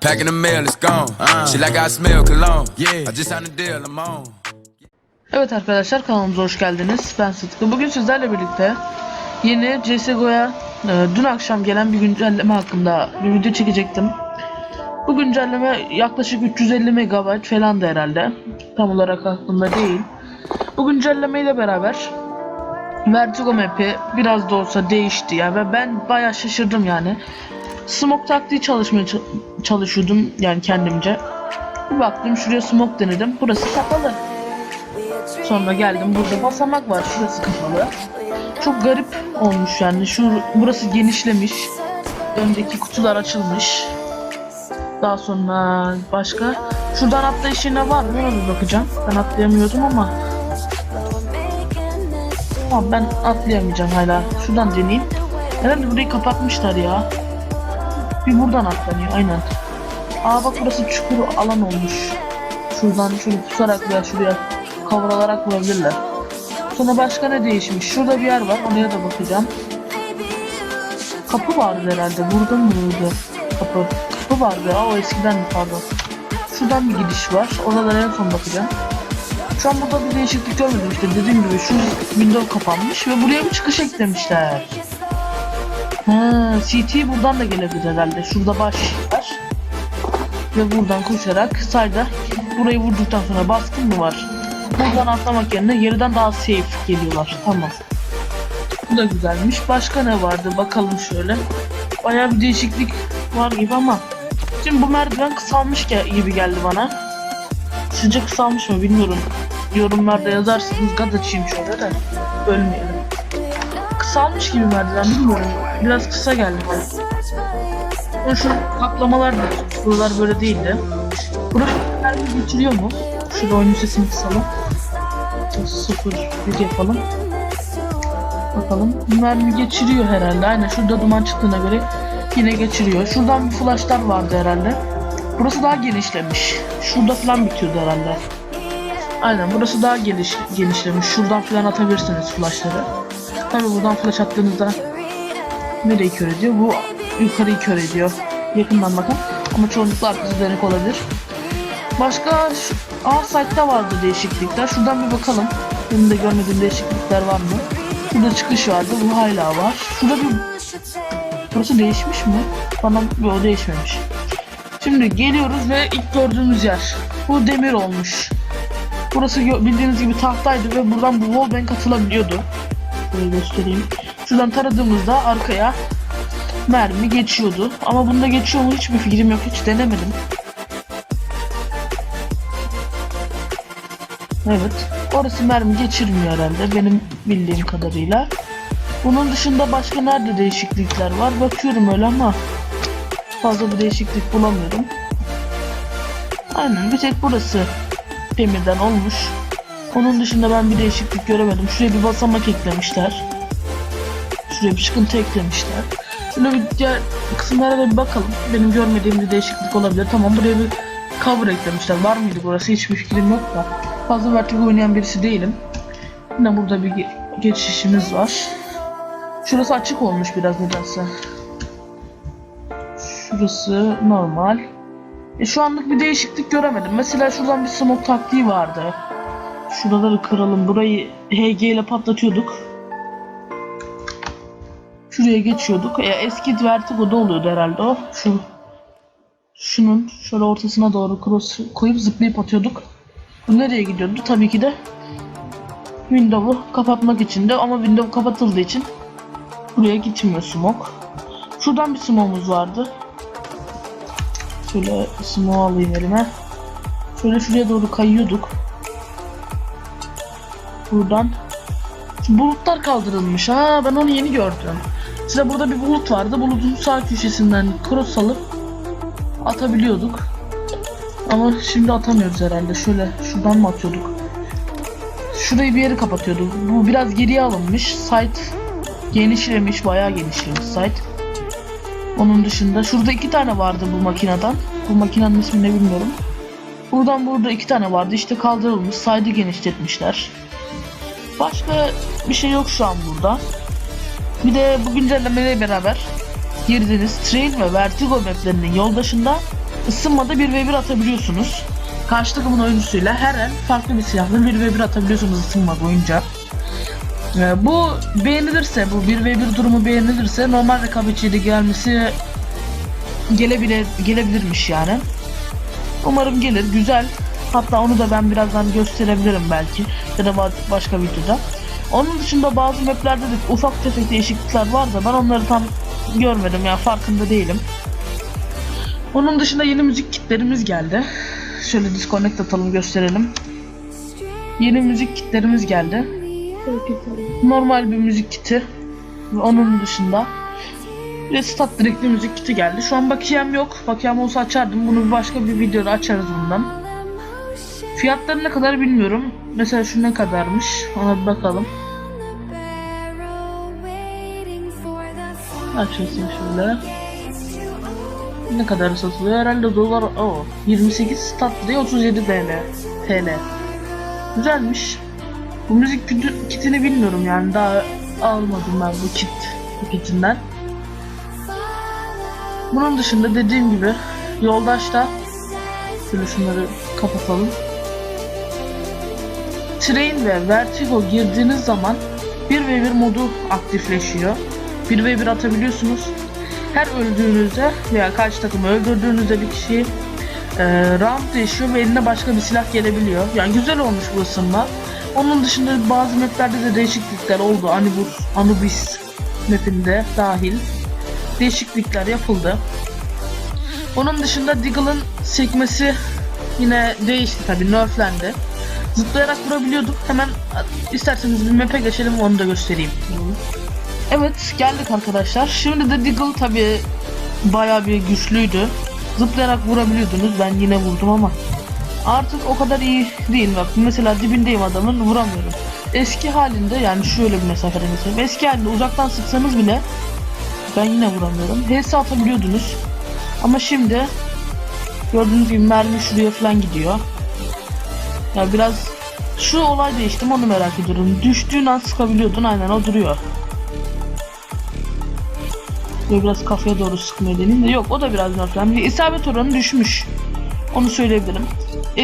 Packing the mail, it's gone. She like I smell cologne. Yeah, I just signed a deal, I'm on. Evet arkadaşlar kanalımıza hoş geldiniz. Ben Sıtkı. Bugün sizlerle birlikte yeni CSGO'ya e, dün akşam gelen bir güncelleme hakkında bir video çekecektim. Bu güncelleme yaklaşık 350 MB falan da herhalde. Tam olarak aklımda değil. Bu güncellemeyle beraber Vertigo map'i biraz da olsa değişti ya ve ben bayağı şaşırdım yani. Smoke taktiği çalışmaya çalışıyordum yani kendimce. Bir baktım şuraya smoke denedim. Burası kapalı. Sonra geldim burada basamak var şurası kapalı. Çok garip olmuş yani şu burası genişlemiş. Öndeki kutular açılmış. Daha sonra başka şuradan atlayış yerine var mı ona bir bakacağım. Ben atlayamıyordum ama Tamam ben atlayamayacağım hala. Şuradan deneyeyim. Herhalde burayı kapatmışlar ya. Bir buradan atlanıyor aynen. Aa bak burası çukur alan olmuş. Şuradan şöyle pusarak veya şuraya kavralarak vurabilirler. Sonra başka ne değişmiş? Şurada bir yer var. Oraya da bakacağım. Kapı vardı herhalde. Burada mı burada? Kapı. Kapı vardı. Aa o eskiden pardon. Şuradan bir gidiş var. Oralara en son bakacağım. Şu an burada bir değişiklik görmedim işte dediğim gibi şu window kapanmış ve buraya bir çıkış eklemişler. CT buradan da gelebilir herhalde. Şurada baş var. Ve buradan koşarak sayda burayı vurduktan sonra baskın mı var? Buradan atlamak yerine geriden daha safe geliyorlar. Tamam. Bu da güzelmiş. Başka ne vardı? Bakalım şöyle. Bayağı bir değişiklik var gibi ama Şimdi bu merdiven kısalmış gibi geldi bana. Sizce kısalmış mı bilmiyorum. Yorumlarda yazarsınız gaz açayım şöyle de ölmeyelim. Kısalmış gibi merdiven bilmiyorum. Biraz kısa geldi bana. Şu kaplamalar da buralar böyle değildi. Burası mermi geçiriyor mu? Şurada oyun sesini kısalım. Sıfır bir yapalım. Bakalım. Mermi geçiriyor herhalde. Aynen şurada duman çıktığına göre yine geçiriyor. Şuradan bir flashlar vardı herhalde. Burası daha genişlemiş. Şurada falan bitiyordu herhalde. Aynen burası daha geniş, genişlemiş. Şuradan falan atabilirsiniz flashları. Tabi buradan flash attığınızda nereyi kör ediyor? Bu yukarıyı kör ediyor. Yakından bakın. Ama çoğunlukla arkası dönük olabilir. Başka şu, A site'da vardı değişiklikler. Şuradan bir bakalım. Benim de görmediğim değişiklikler var mı? Burada çıkış vardı. Bu hala var. Şurada bir... Burası değişmiş mi? Bana bu değişmemiş. Şimdi geliyoruz ve ilk gördüğümüz yer. Bu demir olmuş. Burası bildiğiniz gibi tahtaydı ve buradan bu wallbang atılabiliyordu. Böyle göstereyim. Şuradan taradığımızda arkaya mermi geçiyordu. Ama bunda geçiyor mu hiçbir fikrim yok. Hiç denemedim. Evet. Orası mermi geçirmiyor herhalde benim bildiğim kadarıyla. Bunun dışında başka nerede değişiklikler var? Bakıyorum öyle ama fazla bir değişiklik bulamıyorum. Aynen bir tek burası demirden olmuş. Onun dışında ben bir değişiklik göremedim. Şuraya bir basamak eklemişler. Şuraya bir çıkıntı eklemişler. Şöyle bir diğer kısımlara da bir bakalım. Benim görmediğim bir değişiklik olabilir. Tamam buraya bir cover eklemişler. Var mıydı burası? Hiçbir fikrim yok da. Fazla Vertigo oynayan birisi değilim. Yine burada bir ge- geçişimiz var. Şurası açık olmuş biraz nedense. Şurası normal. E şu anlık bir değişiklik göremedim. Mesela şuradan bir smoke taktiği vardı. Şuraları kıralım. Burayı HG ile patlatıyorduk. Şuraya geçiyorduk. E, eski Vertigo'da oluyordu herhalde o. Şu şunun şöyle ortasına doğru cross koyup zıplayıp atıyorduk. Bu nereye gidiyordu? Tabii ki de Windows'u kapatmak için de ama Windows kapatıldığı için buraya gitmiyor smoke. Şuradan bir smoke'umuz vardı. Şöyle smoke alayım elime. Şöyle şuraya doğru kayıyorduk. Buradan. Bulutlar kaldırılmış. Ha ben onu yeni gördüm. Size burada bir bulut vardı. Bulutun sağ köşesinden cross alıp atabiliyorduk. Ama şimdi atamıyoruz herhalde. Şöyle şuradan mı atıyorduk? Şurayı bir yeri kapatıyordu. Bu biraz geriye alınmış. Site genişlemiş. Bayağı genişlemiş site. Onun dışında şurada iki tane vardı bu makineden. Bu makinenin ismini bilmiyorum. Buradan burada iki tane vardı. İşte kaldırılmış. Side'ı genişletmişler. Başka bir şey yok şu an burada. Bir de bu güncellemeyle beraber girdiğiniz Trail ve Vertigo maplerinin yoldaşında ısınmada 1v1 atabiliyorsunuz. Karşı takımın oyuncusuyla her el farklı bir silahla 1v1 atabiliyorsunuz ısınma boyunca. Ee, bu beğenilirse, bu 1v1 durumu beğenilirse normal rekabetçiye de gelmesi gelebilir, gelebilirmiş yani. Umarım gelir, güzel. Hatta onu da ben birazdan gösterebilirim belki ya da ba- başka videoda. Onun dışında bazı maplerde de ufak tefek değişiklikler var da ben onları tam görmedim ya farkında değilim. Onun dışında yeni müzik kitlerimiz geldi. Şöyle disconnect atalım gösterelim. Yeni müzik kitlerimiz geldi. Normal bir müzik kiti. Onun dışında bir de stat direktli müzik kiti geldi. Şu an bakiyem yok. Bakiyem olsa açardım. Bunu başka bir videoda açarız bundan. Fiyatları ne kadar bilmiyorum. Mesela şu ne kadarmış. Ona bir bakalım. Açıyorsun şöyle. Ne kadar satılıyor? Herhalde dolar o 28 stat diye 37 TL. TL. Güzelmiş. Bu müzik kiti- kitini bilmiyorum yani daha almadım ben bu kit kitinden. Bunun dışında dediğim gibi yoldaşta şöyle şunları kapatalım. Train ve Vertigo girdiğiniz zaman 1v1 modu aktifleşiyor. 1v1 atabiliyorsunuz. Her öldüğünüzde veya karşı takımı öldürdüğünüzde bir kişi e, round değişiyor ve eline başka bir silah gelebiliyor. Yani güzel olmuş bu ısınma. Onun dışında bazı maplerde de değişiklikler oldu. Anubis, Anubis mapinde dahil değişiklikler yapıldı. Onun dışında Deagle'ın sekmesi yine değişti tabi nerflendi. Zıplayarak vurabiliyorduk. Hemen isterseniz bir map'e geçelim onu da göstereyim. Evet geldik arkadaşlar. Şimdi de Deagle tabi bayağı bir güçlüydü. Zıplayarak vurabiliyordunuz. Ben yine vurdum ama artık o kadar iyi değil. Bak mesela dibindeyim adamın vuramıyorum. Eski halinde yani şöyle bir mesafede mesela. Eski halinde uzaktan sıksanız bile ben yine vuramıyorum. HS atabiliyordunuz. Ama şimdi gördüğünüz gibi mermi şuraya falan gidiyor. Ya biraz şu olay değişti mi onu merak ediyorum. Düştüğün an sıkabiliyordun aynen o duruyor. Böyle biraz kafaya doğru sıkmaya deneyim de yok o da biraz nerflendi. İsabet oranı düşmüş. Onu söyleyebilirim.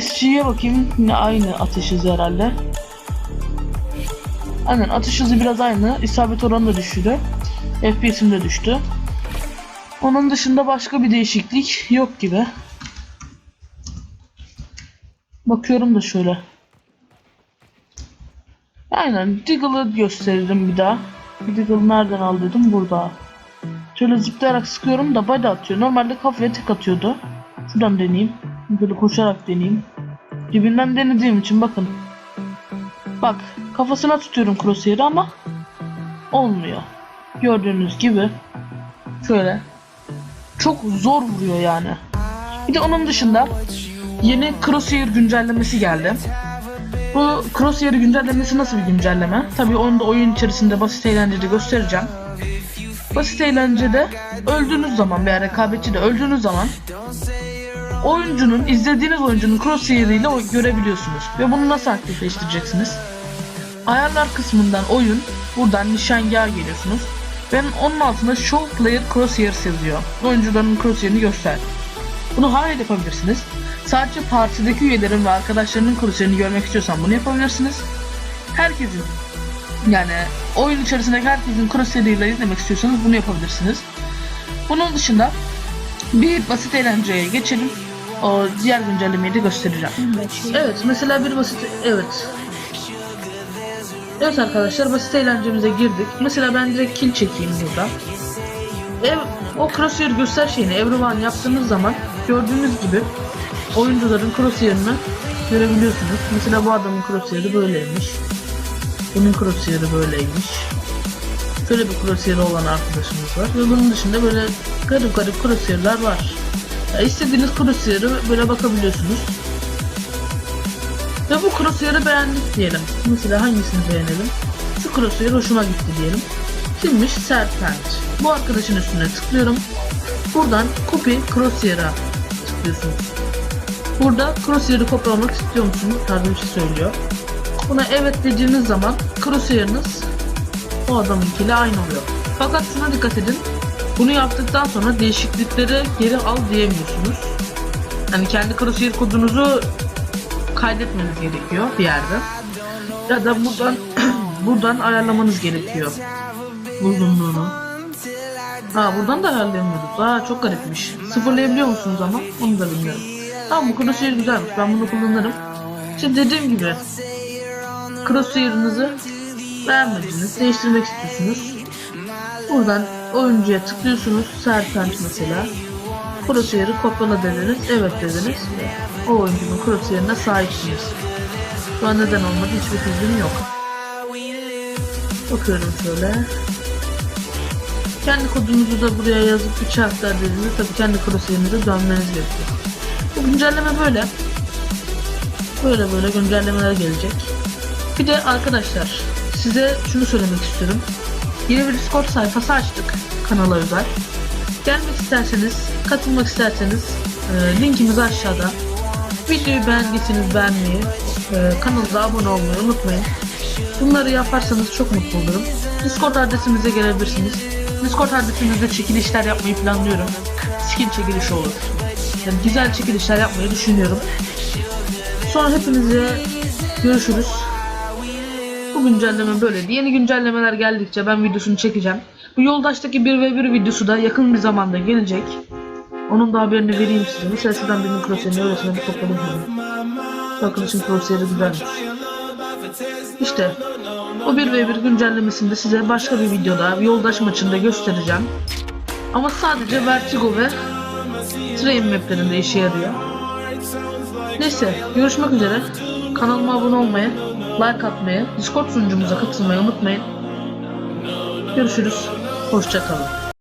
SG'ye bakayım yine aynı atış hızı herhalde. Aynen atış hızı biraz aynı. İsabet oranı da düştü. FPS'im de düştü. Onun dışında başka bir değişiklik yok gibi. Bakıyorum da şöyle. Aynen Deagle'ı gösteririm bir daha. Deagle nereden aldıydım? Burada. Şöyle zıplayarak sıkıyorum da body atıyor. Normalde kafaya tek atıyordu. Şuradan deneyeyim. Böyle koşarak deneyeyim. Dibinden denediğim için bakın. Bak kafasına tutuyorum crosshair'ı ama olmuyor. Gördüğünüz gibi şöyle çok zor vuruyor yani. Bir de onun dışında yeni crosshair güncellemesi geldi. Bu crosshair güncellemesi nasıl bir güncelleme? Tabii onu da oyun içerisinde basit eğlencede göstereceğim. Basit eğlencede öldüğünüz zaman veya rekabetçide öldüğünüz zaman oyuncunun, izlediğiniz oyuncunun crosshair ile görebiliyorsunuz. Ve bunu nasıl aktifleştireceksiniz? Ayarlar kısmından oyun, buradan nişangaha geliyorsunuz. Ve onun altında Show Player Crosshairs yazıyor. Oyuncuların crosshair'ini göster. Bunu hala yapabilirsiniz. Sadece partideki üyelerin ve arkadaşlarının crosshair'ini görmek istiyorsan bunu yapabilirsiniz. Herkesin yani oyun içerisindeki herkesin crosshair'ıyla izlemek istiyorsanız bunu yapabilirsiniz. Bunun dışında bir basit eğlenceye geçelim. O diğer güncellemeyi de göstereceğim. Evet mesela bir basit evet. Evet arkadaşlar basit eğlencemize girdik. Mesela ben direkt kill çekeyim burada. Ev, o crosshair göster şeyini everyone yaptığınız zaman gördüğünüz gibi oyuncuların crosshair'ını görebiliyorsunuz. Mesela bu adamın crosshair'ı böyleymiş. Bunun crosshair'ı böyleymiş. Şöyle bir crosshair'ı olan arkadaşımız var. Ve bunun dışında böyle garip garip crosshair'lar var. Ya istediğiniz crosshair'ı böyle bakabiliyorsunuz. Ve bu crosshair'ı beğendik diyelim. Mesela hangisini beğenelim? Şu crosshair hoşuma gitti diyelim. Kimmiş? Serpent. Bu arkadaşın üstüne tıklıyorum. Buradan copy crosshair'a tıklıyorsunuz. Burada crosshair'ı kopyalamak istiyor musunuz? Tarzı şey söylüyor. Buna evet dediğiniz zaman crosshair'ınız o adamınkiyle aynı oluyor. Fakat şuna dikkat edin. Bunu yaptıktan sonra değişiklikleri geri al diyemiyorsunuz. Hani kendi crosshair kodunuzu kaydetmeniz gerekiyor bir yerde. Ya da buradan buradan ayarlamanız gerekiyor. Uzunluğunu. Ha buradan da ayarlayamıyoruz. Aa çok garipmiş. Sıfırlayabiliyor musunuz ama? Onu da bilmiyorum. Tamam bu crosshair güzelmiş. Ben bunu kullanırım. İşte dediğim gibi crosshair'ınızı beğenmediniz, değiştirmek istiyorsunuz. Buradan oyuncuya tıklıyorsunuz. Serpent mesela. Crosshair'ı kopyala dediniz. Evet dediniz. O oyuncunun crosshair'ine sahipsiniz. Şu an neden olmadı hiçbir fikrim yok. Bakıyorum şöyle. Kendi kodunuzu da buraya yazıp bir çarplar dediğinizde tabii kendi crosshair'inize dönmeniz gerekiyor. Güncelleme böyle. Böyle böyle güncellemeler gelecek. Bir de arkadaşlar size şunu söylemek istiyorum. Yeni bir Discord sayfası açtık kanala özel. Gelmek isterseniz, katılmak isterseniz e, linkimiz aşağıda. Videoyu beğendiyseniz beğenmeyi, e, kanalımıza abone olmayı unutmayın. Bunları yaparsanız çok mutlu olurum. Discord adresimize gelebilirsiniz. Discord adresimizde çekilişler yapmayı planlıyorum. Skin çekilişi olur. Yani güzel çekilişler yapmayı düşünüyorum. Sonra hepinize görüşürüz. Bu güncelleme böyleydi. Yeni güncellemeler geldikçe ben videosunu çekeceğim. Bu yoldaştaki 1v1 videosu da yakın bir zamanda gelecek. Onun da haberini vereyim size. Mesela şuradan bir mikrofonu öylesine bir topladım. şimdi. Arkadaşım crosshair'ı güzelmiş. İşte o 1v1 güncellemesinde size başka bir videoda yoldaş maçında göstereceğim. Ama sadece Vertigo ve Train maplerinde işe yarıyor. Neyse görüşmek üzere. Kanalıma abone olmayı, like atmayı, Discord sunucumuza katılmayı unutmayın. Görüşürüz. Hoşçakalın.